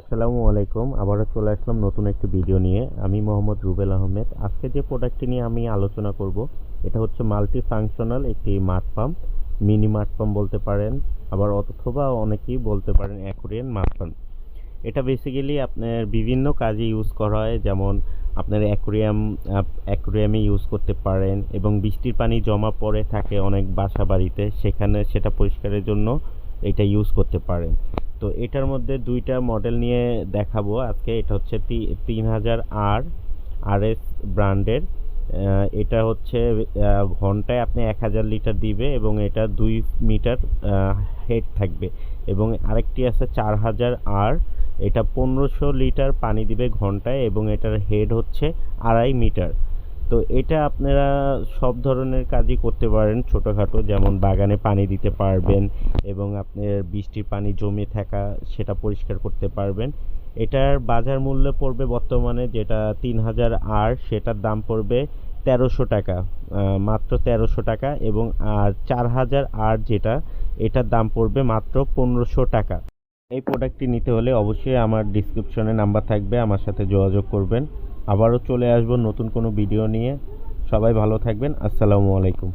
আসসালামু আলাইকুম। আবারও চলে আসলাম নতুন একটি ভিডিও নিয়ে। আমি মোহাম্মদ রুবেল আহমেদ। আজকে যে প্রোডাক্টটি নিয়ে আমি আলোচনা করব, এটা হচ্ছে মাল্টি ফাংশনাল একটি মাঠ পাম্প মিনি মাঠ পাম্প বলতে পারেন, আবার অথবা অনেকেই বলতে পারেন অ্যাকুরিয়ান মাঠ পাম্প এটা বেসিক্যালি আপনার বিভিন্ন কাজে ইউজ করা হয়, যেমন আপনার অ্যাকুরিয়াম অ্যাকুরিয়ামে ইউজ করতে পারেন এবং বৃষ্টির পানি জমা পড়ে থাকে অনেক বাসা বাড়িতে, সেখানে সেটা পরিষ্কারের জন্য এটা ইউজ করতে পারেন। তো এটার মধ্যে দুইটা মডেল নিয়ে দেখাবো আজকে। এটা হচ্ছে তিন হাজার আর আর এস ব্র্যান্ডের এটা হচ্ছে ঘন্টায় আপনি এক হাজার লিটার দিবে এবং এটা দুই মিটার হেড থাকবে। এবং আরেকটি আছে চার হাজার আর। এটা পনেরোশো লিটার পানি দিবে ঘন্টায় এবং এটার হেড হচ্ছে আড়াই মিটার। তো এটা আপনারা সব ধরনের কাজই করতে পারেন ছোটোখাটো, যেমন বাগানে পানি দিতে পারবেন এবং আপনার বৃষ্টির পানি জমে থাকা সেটা পরিষ্কার করতে পারবেন। এটার বাজার মূল্য পড়বে বর্তমানে যেটা তিন হাজার আর, সেটার দাম পড়বে তেরোশো টাকা মাত্র তেরোশো টাকা এবং আর চার হাজার আর যেটা, এটার দাম পড়বে মাত্র পনেরোশো টাকা। এই প্রোডাক্টটি নিতে হলে অবশ্যই আমার ডিসক্রিপশনে নাম্বার থাকবে, আমার সাথে যোগাযোগ করবেন। আবারও চলে আসব নতুন কোনো ভিডিও নিয়ে। সবাই ভালো থাকবেন। আসসালামু আলাইকুম।